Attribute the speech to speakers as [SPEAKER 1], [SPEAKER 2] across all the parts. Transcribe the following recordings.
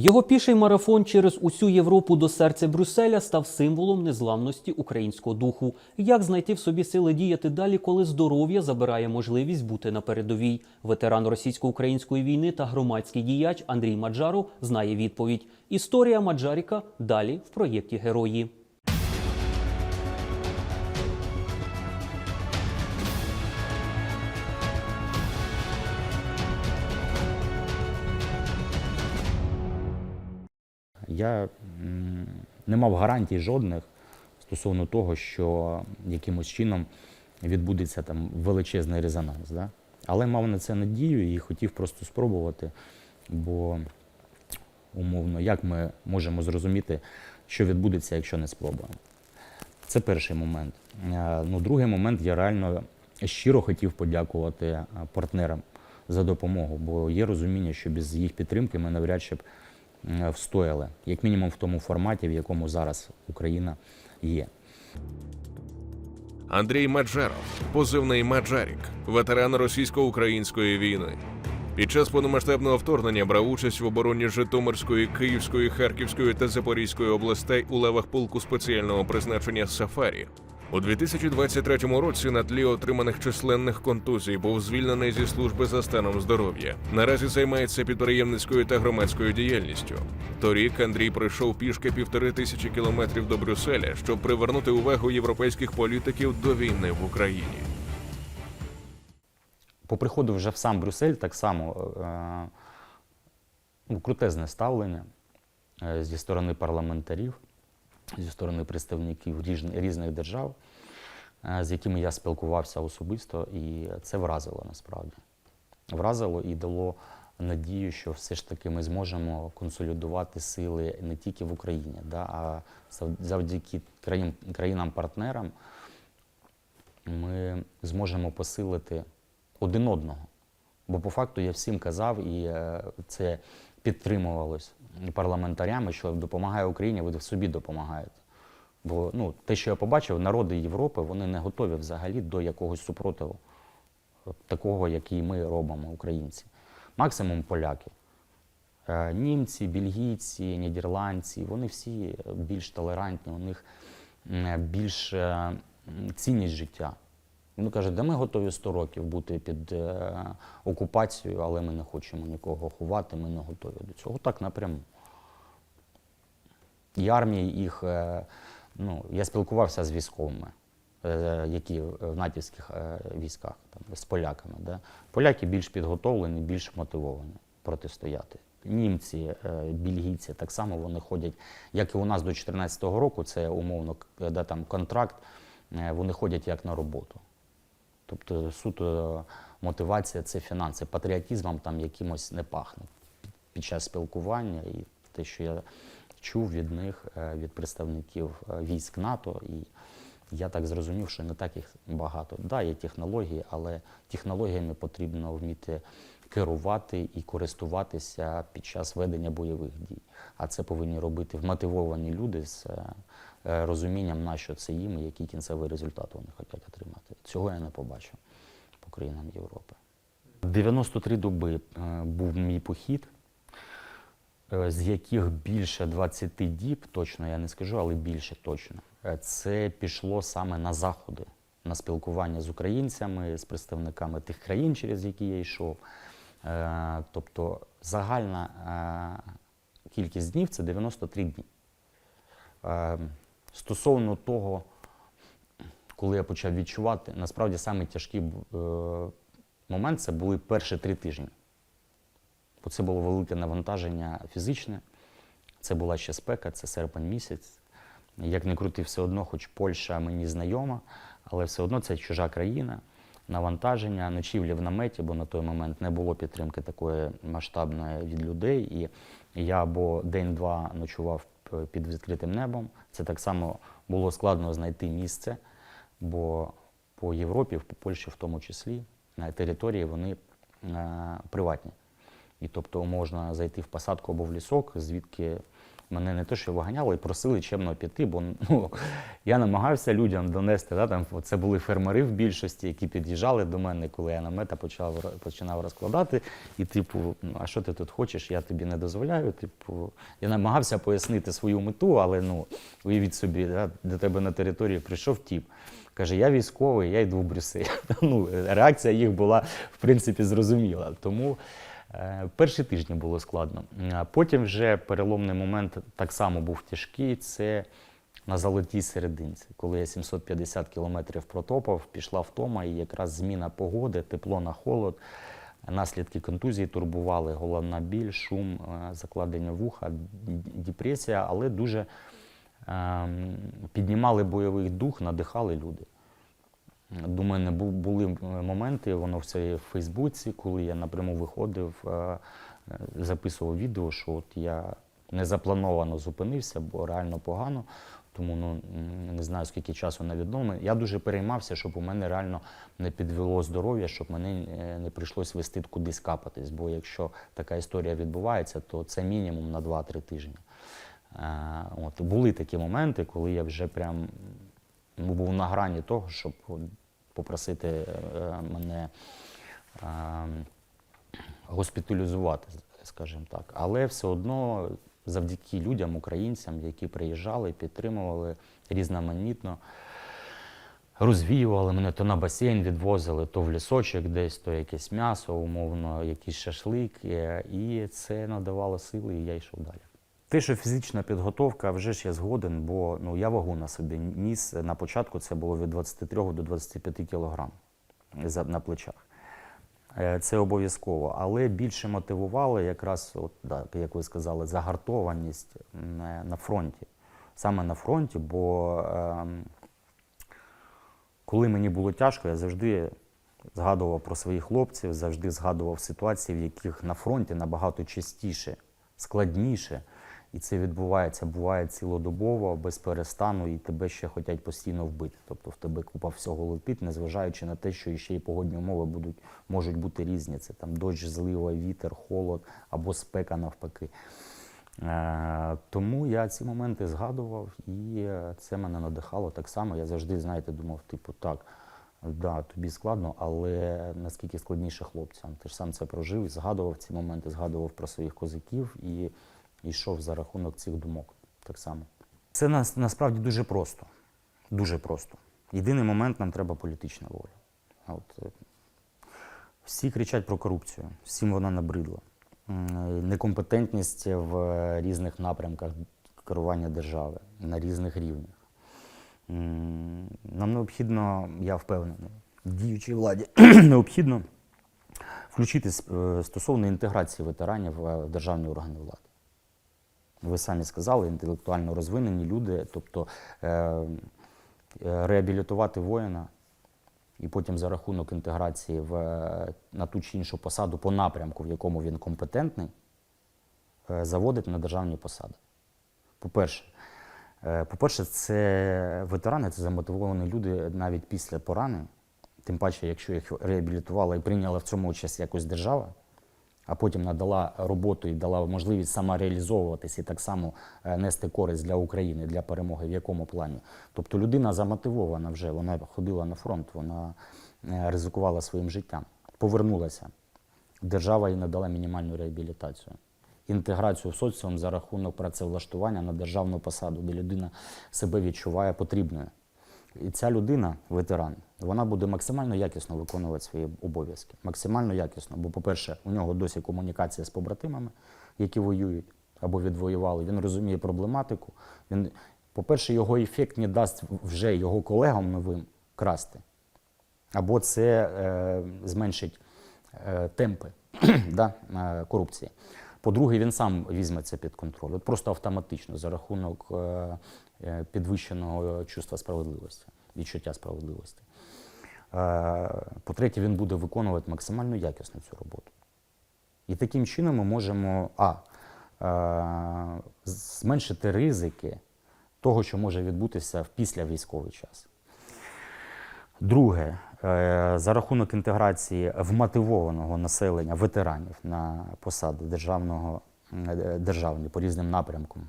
[SPEAKER 1] Його піший марафон через усю Європу до серця Брюсселя став символом незламності українського духу. Як знайти в собі сили діяти далі, коли здоров'я забирає можливість бути на передовій? Ветеран російсько-української війни та громадський діяч Андрій Маджаров знає відповідь. Історія Маджаріка далі в проєкті Герої.
[SPEAKER 2] Я не мав гарантій жодних стосовно того, що якимось чином відбудеться там величезний резонанс. Да? Але мав на це надію і хотів просто спробувати, бо умовно, як ми можемо зрозуміти, що відбудеться, якщо не спробуємо. Це перший момент. Е, Ну, другий момент я реально щиро хотів подякувати е, партнерам за допомогу, бо є розуміння, що без їх підтримки ми навряд чи б встояли, як мінімум в тому форматі, в якому зараз Україна є.
[SPEAKER 3] Андрій Маджаров, позивний Маджарік, ветеран російсько-української війни. Під час повномасштабного вторгнення брав участь в обороні Житомирської, Київської, Харківської та Запорізької областей у лавах полку спеціального призначення Сафарі. У 2023 році на тлі отриманих численних контузій був звільнений зі служби за станом здоров'я. Наразі займається підприємницькою та громадською діяльністю. Торік Андрій пройшов пішки півтори тисячі кілометрів до Брюсселя, щоб привернути увагу європейських політиків до війни в Україні.
[SPEAKER 2] По приходу вже в сам Брюссель так само е, ну, крутезне ставлення е, зі сторони парламентарів, зі сторони представників різних держав, е, з якими я спілкувався особисто, і це вразило насправді. Вразило і дало надію, що все ж таки ми зможемо консолідувати сили не тільки в Україні, да, а зав- завдяки країн- країнам-партнерам ми зможемо посилити один одного. Бо по факту я всім казав, і е, це підтримувалось парламентарями, що допомагає Україні, ви собі допомагаєте. Бо ну, те, що я побачив, народи Європи вони не готові взагалі до якогось супротиву, такого, який ми робимо, українці. Максимум поляки. Е, Німці, бельгійці, нідерландці, вони всі більш толерантні, у них більш е, цінність життя. Вони кажуть, да ми готові 100 років бути під е, окупацією, але ми не хочемо нікого ховати, ми не готові до цього. Так напряму. І армії їх, е, ну, я спілкувався з військовими, е, які в натівських е, військах, там, з поляками. Да? Поляки більш підготовлені, більш мотивовані протистояти. Німці, е, бельгійці так само вони ходять, як і у нас до 2014 року, це умовно де там контракт, е, вони ходять як на роботу. Тобто суто мотивація це фінанси. Патріотизмом там якимось не пахне під- під час спілкування і те, що я чув від них, е, від представників е, військ НАТО, і я так зрозумів, що не так їх багато. Так, да, є технології, але технологіями потрібно вміти керувати і користуватися під час ведення бойових дій. А це повинні робити вмотивовані люди з е, розумінням, на що це їм і який кінцевий результат вони хочуть отримати. Цього я не побачив по країнам Європи. 93 доби е, був мій похід, е, з яких більше 20 діб, точно я не скажу, але більше точно. Це пішло саме на заходи, на спілкування з українцями, з представниками тих країн, через які я йшов. Е, Тобто загальна е, кількість днів це 93 дні. Е, Стосовно того, коли я почав відчувати, насправді самий тяжкий момент це були перші три тижні. Бо це було велике навантаження фізичне, це була ще спека, це серпень місяць. Як не крути, все одно, хоч Польща мені знайома, але все одно це чужа країна, навантаження, ночівлі в наметі, бо на той момент не було підтримки такої масштабної від людей. І я або день-два ночував під відкритим небом. Це так само було складно знайти місце, бо по Європі, по Польщі в тому числі, на території вони е, приватні. І тобто можна зайти в посадку або в лісок, звідки Мене не то, що виганяли, і просили чемно піти, бо ну, я намагався людям донести. Да, там, це були фермери в більшості, які під'їжджали до мене, коли я намета почав, починав розкладати. І, типу, «Ну, а що ти тут хочеш? Я тобі не дозволяю. Типу, я намагався пояснити свою мету, але ну, уявіть собі, да, до тебе на територію прийшов тіп. Каже, я військовий, я йду в Брюссель. Ну, реакція їх була, в принципі, зрозуміла. Тому перші тижні було складно. А потім вже переломний момент так само був тяжкий. Це на золотій серединці, коли я 750 кілометрів протопав, пішла втома, і якраз зміна погоди, тепло на холод. Наслідки контузії турбували, головна біль, шум, е, закладення вуха, депресія, але дуже ем, піднімали бойовий дух, надихали люди. До мене бу- були е, моменти, воно все в Фейсбуці, коли я напряму виходив, е, е, записував відео, що от я незаплановано зупинився, бо реально погано. Тому ну, не знаю, скільки часу відновлення. Я дуже переймався, щоб у мене реально не підвело здоров'я, щоб мені не прийшлось вести кудись капатись. Бо якщо така історія відбувається, то це мінімум на 2-3 тижні. От, були такі моменти, коли я вже прям був на грані того, щоб попросити е, мене е, госпіталізувати, скажімо так. Але все одно завдяки людям, українцям, які приїжджали, підтримували різноманітно, розвіювали мене то на басейн відвозили, то в лісочок десь, то якесь м'ясо, умовно, якийсь шашлик. І це надавало сили, і я йшов далі. Те, що фізична підготовка, вже ж я згоден, бо ну, я вагу на собі ніс. На початку це було від 23 до 25 кілограм на плечах. Е, Це обов'язково. Але більше мотивувало якраз, от, да, як ви сказали, загартованість на, на фронті. Саме на фронті, бо ем, коли мені було тяжко, я завжди згадував про своїх хлопців, завжди згадував ситуації, в яких на фронті набагато частіше, складніше. І це відбувається, буває цілодобово, без перестану, і тебе ще хочуть постійно вбити. Тобто в тебе купа всього летить, незважаючи на те, що ще й погодні умови будуть, можуть бути різні. Це там дощ, злива, вітер, холод або спека навпаки. Е, тому я ці моменти згадував, і це мене надихало так само. Я завжди, знаєте, думав, типу, так, да, тобі складно, але наскільки складніше хлопцям. Ти ж сам це прожив і згадував ці моменти, згадував про своїх козаків і йшов за рахунок цих думок так само. Це нас, насправді дуже просто. Дуже просто. Єдиний момент нам треба політична воля. От, е, всі кричать про корупцію, всім вона набридла. Некомпетентність в е, різних напрямках керування держави на різних рівнях. Нам необхідно, я впевнений, діючій владі необхідно включити е, стосовно інтеграції ветеранів в державні органи влади. Ви самі сказали, інтелектуально розвинені люди, тобто е, е, реабілітувати воїна і потім за рахунок інтеграції в, е, на ту чи іншу посаду по напрямку, в якому він компетентний, е, заводити на державні посади. По-перше, е, по-перше, це ветерани, це замотивовані люди навіть після поранень. Тим паче, якщо їх реабілітувала і прийняла в цьому участь якось держава, а потім надала роботу і дала можливість самореалізовуватись і так само е, нести користь для України, для перемоги, в якому плані. Тобто людина замотивована вже, вона ходила на фронт, вона е, ризикувала своїм життям, повернулася. Держава їй надала мінімальну реабілітацію. Інтеграцію в соціум за рахунок працевлаштування на державну посаду, де людина себе відчуває потрібною. І ця людина, ветеран, вона буде максимально якісно виконувати свої обов'язки. Максимально якісно. Бо, по-перше, у нього досі комунікація з побратимами, які воюють або відвоювали. Він розуміє проблематику. Він, по-перше, його ефект не дасть вже його колегам новим красти. Або це е, зменшить е, темпи да, е, корупції. По-друге, він сам візьме це під контроль. От просто автоматично за рахунок е, е, підвищеного чувства справедливості, відчуття справедливості. Е, по-третє, він буде виконувати максимально якісно цю роботу. І таким чином ми можемо а, зменшити ризики того, що може відбутися в післявійськовий час. Друге, за рахунок інтеграції вмотивованого населення ветеранів на посади державного е, державні по різним напрямкам.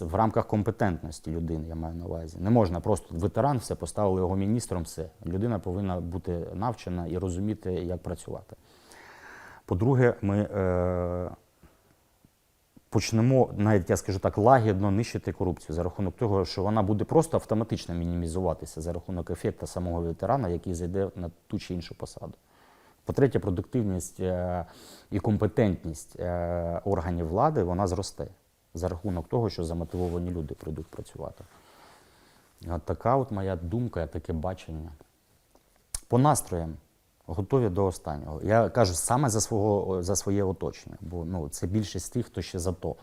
[SPEAKER 2] В рамках компетентності людини, я маю на увазі. Не можна просто ветеран, все, поставили його міністром, все. Людина повинна бути навчена і розуміти, як працювати. По-друге, ми е, почнемо, навіть я скажу так, лагідно нищити корупцію за рахунок того, що вона буде просто автоматично мінімізуватися за рахунок ефекту самого ветерана, який зайде на ту чи іншу посаду. По-третє, продуктивність е, і компетентність е, органів влади вона зросте за рахунок того, що замотивовані люди прийдуть працювати. От така от моя думка, таке бачення. По настроям готові до останнього. Я кажу саме за свого за своє оточення, бо ну, це більшість тих, хто ще за то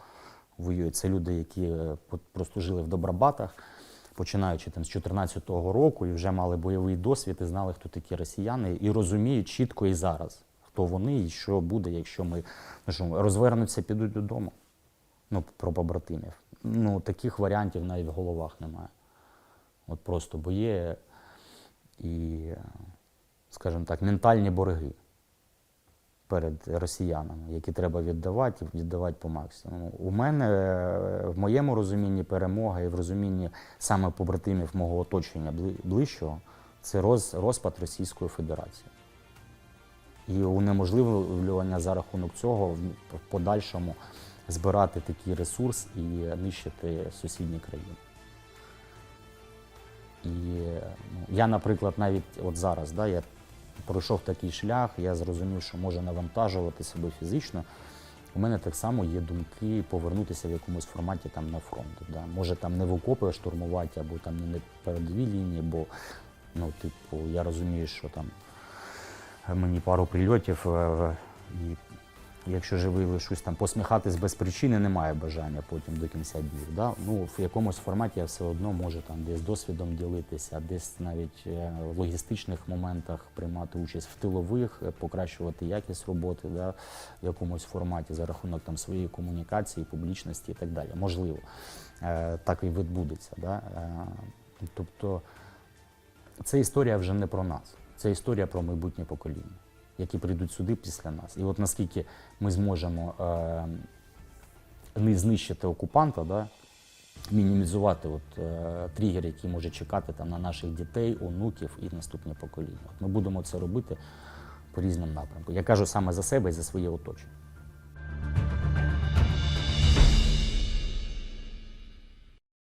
[SPEAKER 2] воює. Це люди, які е, просто жили в Добробатах, починаючи там з 2014 року, і вже мали бойовий досвід, і знали, хто такі росіяни, і розуміють чітко і зараз, хто вони і що буде, якщо ми ну, що, розвернуться, підуть додому. Ну, про побратимів. Ну, таких варіантів навіть в головах немає. От просто бо є і, скажімо так, ментальні борги перед росіянами, які треба віддавати і віддавати по максимуму. У мене, е, в моєму розумінні, перемога і в розумінні саме побратимів мого оточення ближчого це роз, розпад Російської Федерації. І унеможливлювання за рахунок цього в подальшому збирати такий ресурс і нищити сусідні країни. І ну, я, наприклад, навіть от зараз, да, я пройшов такий шлях, я зрозумів, що може навантажувати себе фізично. У мене так само є думки повернутися в якомусь форматі там на фронт. Да. Може там не в окопи штурмувати або там не на передовій лінії, бо ну, типу, я розумію, що там мені пару прильотів, е, і якщо живий лишусь там посміхатись без причини, немає бажання потім до кінця днів. Да? Ну, в якомусь форматі я все одно можу там десь досвідом ділитися, десь навіть е, в логістичних моментах приймати участь в тилових, е, покращувати якість роботи да? в якомусь форматі за рахунок там своєї комунікації, публічності і так далі. Можливо, е, так і відбудеться. Да? Тобто це історія вже не про нас, це історія про майбутнє покоління, які прийдуть сюди після нас. І от наскільки ми зможемо е, не знищити окупанта, да, мінімізувати от, е, тригер, який може чекати там, на наших дітей, онуків і наступне покоління. От ми будемо це робити по різним напрямку. Я кажу саме за себе і за своє оточення.